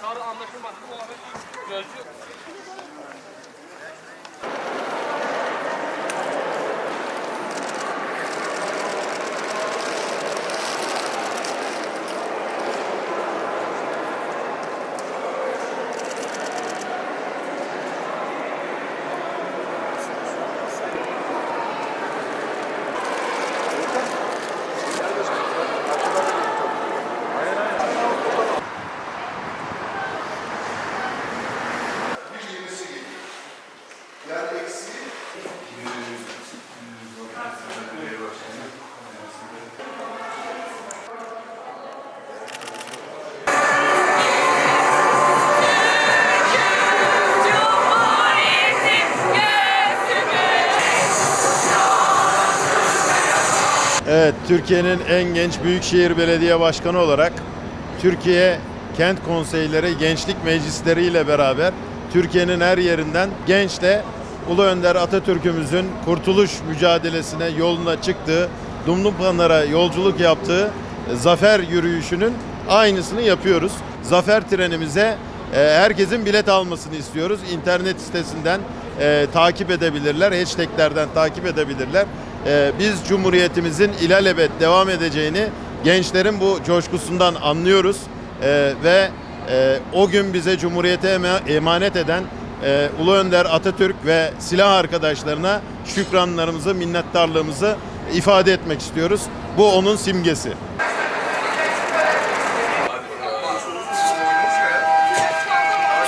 Sarı anlaşılmadı. O abi Evet, Türkiye'nin en genç büyükşehir belediye başkanı olarak Türkiye Kent Konseyleri Gençlik Meclisleri ile beraber Türkiye'nin her yerinden gençle Ulu Önder Atatürk'ümüzün kurtuluş mücadelesine yoluna çıktığı, Dumlupınar'a yolculuk yaptığı e, zafer yürüyüşünün aynısını yapıyoruz. Zafer trenimize e, herkesin bilet almasını istiyoruz. İnternet sitesinden e, takip edebilirler, hashtaglerden takip edebilirler. E, biz Cumhuriyetimizin ilelebet devam edeceğini gençlerin bu coşkusundan anlıyoruz. E, ve e, o gün bize Cumhuriyete ema- emanet eden e, Ulu Önder Atatürk ve silah arkadaşlarına şükranlarımızı, minnettarlığımızı ifade etmek istiyoruz. Bu onun simgesi.